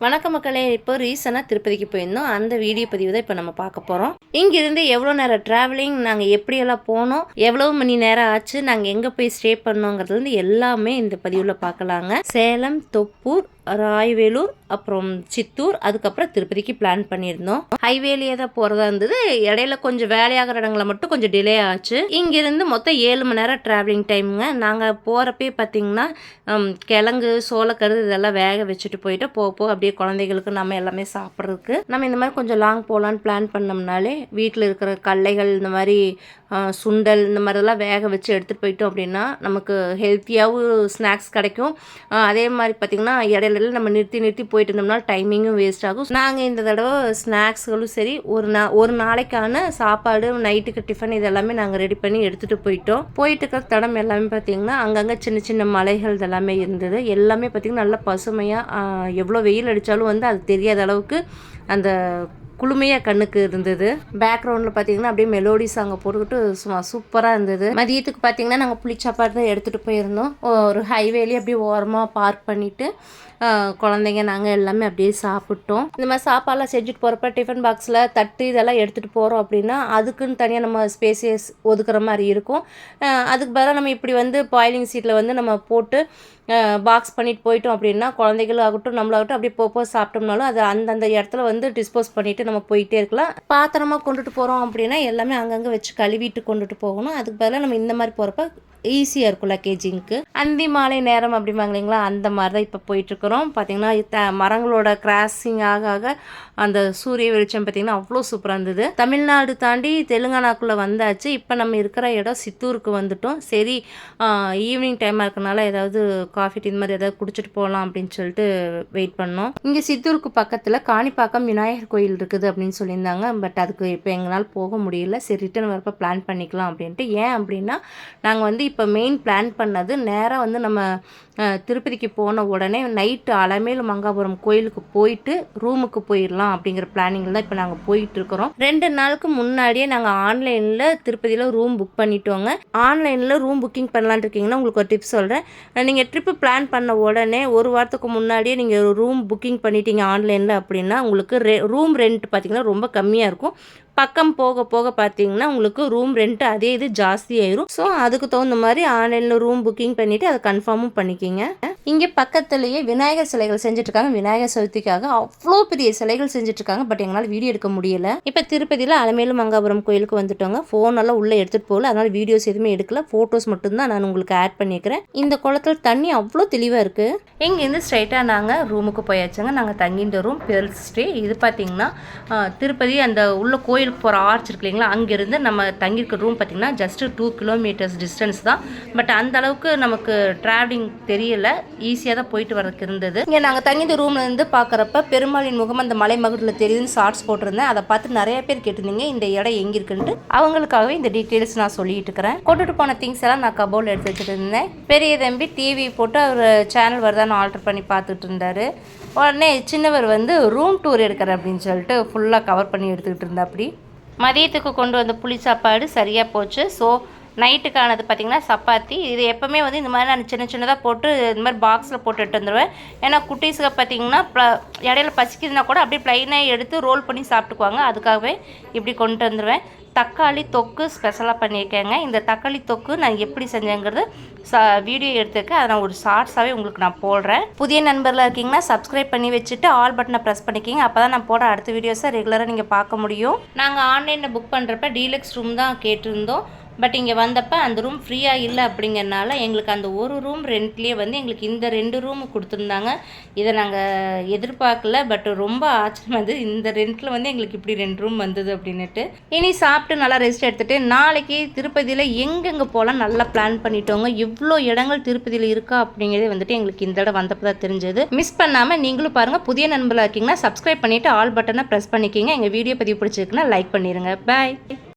வணக்க மக்களே இப்போ ரீசனாக திருப்பதிக்கு போயிருந்தோம். அந்த வீடியோ பதிவு தான் இப்போ நம்ம பார்க்க போகிறோம் இங்கிருந்து எவ்வளோ நேரம் ட்ராவலிங் நாங்கள் எப்படியெல்லாம் போனோம் எவ்வளோ மணி நேரம் ஆச்சு நாங்கள் எங்கே போய் ஸ்டே பண்ணோங்கிறது வந்து எல்லாமே இந்த பதிவில் பார்க்கலாங்க. சேலம் தொப்பூர் ராய்வேலூர் அப்புறம் சித்தூர் அதுக்கப்புறம் திருப்பதிக்கு பிளான் பண்ணியிருந்தோம். ஹைவேலியே தான் போகிறதா இருந்தது. இடையில கொஞ்சம் வேலையாகிற இடங்களை மட்டும் கொஞ்சம் டிலே ஆச்சு. இங்கிருந்து மொத்தம் ஏழு மணி நேரம் ட்ராவலிங் டைமுங்க நாங்கள் போகிறப்பே பார்த்தீங்கன்னா கிழங்கு சோளக்கருது இதெல்லாம் வேக வச்சுட்டு போயிட்டு போக போக அப்படியே குழந்தைகளுக்கு நம்ம எல்லாமே சாப்பிட்றதுக்கு. நம்ம இந்த மாதிரி கொஞ்சம் லாங் போகலான்னு பிளான் பண்ணோம்னாலே வீட்டில் இருக்கிற கடலைகள் இந்த மாதிரி சுண்டல் இந்த மாதிரிலாம் வேக வச்சு எடுத்துகிட்டு போயிட்டோம் அப்படின்னா நமக்கு ஹெல்த்தியாகவும் ஸ்நாக்ஸ் கிடைக்கும். அதே மாதிரி பார்த்திங்கன்னா இடையில நம்ம நிறுத்தி நிறுத்தி போயிட்டு இருந்தோம்னா டைமிங்கும் வேஸ்ட் ஆகும். நாங்கள் இந்த தடவை ஸ்நாக்ஸ்களும் சரி ஒரு நா ஒரு நாளைக்கான சாப்பாடு நைட்டுக்கு டிஃபன் இதெல்லாமே நாங்கள் ரெடி பண்ணி எடுத்துகிட்டு போயிட்டோம். போயிட்டு இருக்கிற தடம் எல்லாமே பார்த்தீங்கன்னா அங்கங்கே சின்ன சின்ன மலைகள் இதெல்லாமே இருந்தது. எல்லாமே பார்த்திங்கன்னா நல்லா பசுமையாக எவ்வளோ வெயில் அடித்தாலும் வந்து அது தெரியாத அளவுக்கு அந்த குளுமையாக கண்ணுக்கு இருந்தது. பேக்ரவுண்டில் பார்த்தீங்கன்னா அப்படியே மெலோடி சாங்கை போட்டுக்கிட்டு சும்மா சூப்பராக இருந்தது. மதியத்துக்கு பார்த்தீங்கன்னா நாங்கள் புளிச்சாப்பாடு தான் எடுத்துகிட்டு போயிருந்தோம். ஒரு ஹைவேலேயே அப்படியே ஓரமாக பார்க் பண்ணிவிட்டு குழந்தைங்க நாங்கள் எல்லாமே அப்படியே சாப்பிட்டோம். இந்த மாதிரி சாப்பாடெலாம் செஞ்சுட்டு போகிறப்ப டிஃபன் பாக்ஸில் தட்டு இதெல்லாம் எடுத்துகிட்டு போகிறோம் அப்படின்னா அதுக்குன்னு தனியாக நம்ம ஸ்பேசியஸ் ஒதுக்குற மாதிரி இருக்கும். அதுக்கு பதிலாக நம்ம இப்படி வந்து பாயிலிங் சீட்டில் வந்து நம்ம போட்டு பாக்ஸ் பண்ணிட்டு போயிட்டோம் அப்படின்னா குழந்தைகளாகட்டும் நம்மளாகட்டும் அப்படியே போக சாப்பிட்டோம்னாலும் அது அந்தந்த இடத்துல வந்து டிஸ்போஸ் பண்ணிவிட்டு நம்ம போயிட்டே இருக்கலாம். பாத்திரமா கொண்டுட்டு போகிறோம் அப்படின்னா எல்லாமே அங்கங்கே வச்சு கழுவிட்டு கொண்டுட்டு போகணும். அதுக்கு பதிலாக நம்ம இந்த மாதிரி போகிறப்ப ஈஸியாக இருக்கும் லக்கேஜிங்க்கு அந்தி மாலை நேரம் அப்படிம்பாங்க இல்லைங்களா? அந்த மாதிரி தான் இப்போ போயிட்டுருக்குறோம். பார்த்தீங்கன்னா த மரங்களோட கிராசிங் ஆக ஆக அந்த சூரிய வெளிச்சம் பார்த்திங்கன்னா அவ்வளோ சூப்பராக இருந்தது. தமிழ்நாடு தாண்டி தெலுங்கானாக்குள்ளே வந்தாச்சு. இப்போ நம்ம இருக்கிற இடம் சித்தூருக்கு வந்துட்டோம். சரி ஈவினிங் டைமாக இருக்கனால ஏதாவது காஃபி டீ இந்த மாதிரி ஏதாவது குடிச்சிட்டு போகலாம் அப்படின்னு சொல்லிட்டு வெயிட் பண்ணோம். இங்கே சித்தூருக்கு பக்கத்தில் காணிப்பாக்கம் விநாயகர் கோயில் இருக்குது அப்படின்னு சொல்லியிருந்தாங்க. பட் அதுக்கு இப்போ எங்களால் போக முடியல. சரி ரிட்டர்ன் வரப்போ பிளான் பண்ணிக்கலாம் அப்படின்ட்டு. ஏன் அப்படின்னா நாங்கள் வந்து இப்போ மெயின் பிளான் பண்ணது நேராக வந்து நம்ம திருப்பதிக்கு போன உடனே நைட்டு அலமேலு மங்காபுரம் கோயிலுக்கு போயிட்டு ரூமுக்கு போயிடலாம் அப்படிங்கிற பிளானிங்கில் தான் இப்போ நாங்கள் போயிட்டு இருக்கிறோம் ரெண்டு நாளுக்கு முன்னாடியே நாங்கள் ஆன்லைனில் திருப்பதியில் ரூம் புக் பண்ணிட்டோங்க. ஆன்லைனில் ரூம் புக்கிங் பண்ணலான் இருக்கீங்கன்னா உங்களுக்கு ஒரு டிப்ஸ் சொல்கிறேன் நீங்கள் ட்ரிப்பு பிளான் பண்ண உடனே ஒரு வாரத்துக்கு முன்னாடியே நீங்கள் ரூம் புக்கிங் பண்ணிட்டீங்க ஆன்லைனில் அப்படின்னா உங்களுக்கு ரெ ரூம் ரெண்ட் பார்த்தீங்கன்னா ரொம்ப கம்மியாக இருக்கும். பக்கம் போக போக பார்த்தீங்கன்னா உங்களுக்கு ரூம் ரெண்ட் அதே இது ஜாஸ்தி ஆயிரும். ஸோ அதுக்கு தகுந்த மாதிரி ஆன்லைனில் ரூம் புக்கிங் பண்ணிவிட்டு அதை கன்ஃபார்மும் பண்ணிக்கிங்க. இங்கே பக்கத்துலேயே விநாயகர் சிலைகள் செஞ்சுட்ருக்காங்க. விநாயகர் சதுர்த்திக்காக அவ்வளோ பெரிய சிலைகள் செஞ்சுட்ருக்காங்க. பட் எங்களால் வீடியோ எடுக்க முடியல. இப்போ திருப்பதியில் அலமேலு மங்காபுரம் கோயிலுக்கு வந்துட்டோங்க. ஃபோன் எல்லாம் உள்ளே எடுத்துகிட்டு போகல. அதனால் வீடியோஸ் எதுவுமே எடுக்கல. ஃபோட்டோஸ் மட்டும்தான் நான் உங்களுக்கு ஆட் பண்ணிக்கிறேன். இந்த குளத்தில் தண்ணி அவ்வளோ தெளிவாக இருக்குது இங்கேருந்து ஸ்ட்ரைட்டாக நாங்கள் ரூமுக்கு போயாச்சுங்க. நாங்கள் தங்கின்ற ரூம் பெருசு ஸ்டே இது பார்த்தீங்கன்னா திருப்பதி அந்த உள்ள கோயிலுக்கு போகிற ஆர்ச் இருக்கு இல்லைங்களா? அங்கேருந்து நம்ம தங்கியிருக்க ரூம் பார்த்திங்கன்னா ஜஸ்ட்டு டூ கிலோமீட்டர்ஸ் டிஸ்டன்ஸ் தான். பட் அந்த அளவுக்கு நமக்கு ட்ராவலிங் தெரியலை. ஈஸியாக தான் போயிட்டு வரதுக்கு இருந்தது. இங்கே நாங்கள் தங்கியிருந்த ரூமில் இருந்து பார்க்குறப்ப பெருமாளின் முகம் அந்த மலை மகுடில் தெரியுதுன்னு ஷார்ட்ஸ் போட்டிருந்தேன். அதை பார்த்து நிறைய பேர் கேட்டிருந்தீங்க இந்த இடம் எங்கே இருக்குன்ட்டு. அவங்களுக்காகவே இந்த டீட்டெயில்ஸ் நான் சொல்லிட்டு இருக்கிறேன். கொண்டுட்டு போன திங்ஸ் எல்லாம் நான் கபோர்டில் எடுத்து வச்சுட்டு இருந்தேன். பெரிய தம்பி டிவி போட்டு அவர் சேனல் வருதான்னு ஆல்டர் பண்ணி பார்த்துட்டு இருந்தார். உடனே சின்னவர் வந்து ரூம் டூர் எடுக்கிற அப்படின்னு சொல்லிட்டு ஃபுல்லாக கவர் பண்ணி எடுத்துக்கிட்டு இருந்தா அப்படி மதியத்துக்கு கொண்டு வந்த புளி சாப்பாடு சரியாக போச்சு. ஸோ நைட்டுக்கானது பார்த்திங்கன்னா சப்பாத்தி. இது எப்போவுமே வந்து இந்த மாதிரி நான் சின்ன சின்னதாக போட்டு இந்த மாதிரி பாக்ஸில் போட்டு எடுத்து வந்துடுவேன் ஏன்னா குட்டீஸுக்கு பார்த்திங்கன்னா இடையில பசிக்குதுன்னா கூட அப்படியே ப்ளைனாக எடுத்து ரோல் பண்ணி சாப்பிட்டுக்குவாங்க. அதுக்காகவே இப்படி கொண்டு வந்துடுவேன் தக்காளி தொக்கு ஸ்பெஷலாக பண்ணியிருக்கேங்க. இந்த தக்காளி தொக்கு நான் எப்படி செஞ்சேங்கிறது ச வீடியோ எடுத்துருக்கேன். அதை நான் ஒரு ஷார்ட்ஸாகவே உங்களுக்கு நான் போடுறேன். புதிய நண்பரில் இருக்கீங்கன்னா சப்ஸ்கிரைப் பண்ணி வச்சுட்டு ஆல் பட்டனை ப்ரெஸ் பண்ணிக்கிங்க. அப்போ தான் நான் போடுற அடுத்த வீடியோஸை ரெகுலராக நீங்கள் பார்க்க முடியும். நாங்கள் ஆன்லைனில் புக் பண்ணுறப்ப டீலக்ஸ் ரூம் தான் கேட்டிருந்தோம். பட் இங்கே வந்தப்போ அந்த ரூம் ஃப்ரீயாக இல்லை அப்படிங்கறனால எங்களுக்கு அந்த ஒரு ரூம் ரெண்ட்லேயே வந்து எங்களுக்கு இந்த ரெண்டு ரூம் கொடுத்துருந்தாங்க. இதை நாங்கள் எதிர்பார்க்கல பட் ரொம்ப ஆச்சரியம் வந்து இந்த ரெண்ட்டில் வந்து எங்களுக்கு இப்படி ரெண்டு ரூம் வந்தது அப்படின்னுட்டு. இனி சாப்பிட்டு நல்லா ரெஸ்ட் எடுத்துகிட்டு நாளைக்கு திருப்பதியில் எங்கெங்கே போகலாம் நல்லா பிளான் பண்ணிட்டோங்க. இவ்வளோ இடங்கள் திருப்பதியில் இருக்கா அப்படிங்கிறதே வந்துட்டு எங்களுக்கு இந்த இடம் வந்தப்போ தான் தெரிஞ்சது. மிஸ் பண்ணாமல் நீங்களும் பாருங்கள் புதிய நண்பர்களாக இருக்கீங்கன்னா சப்ஸ்கிரைப் பண்ணிவிட்டு ஆல் பட்டனை ப்ரெஸ் பண்ணிக்கிங்க. எங்கள் வீடியோ பதிவு பிடிச்சிருக்குன்னா லைக் பண்ணிடுங்க பாய்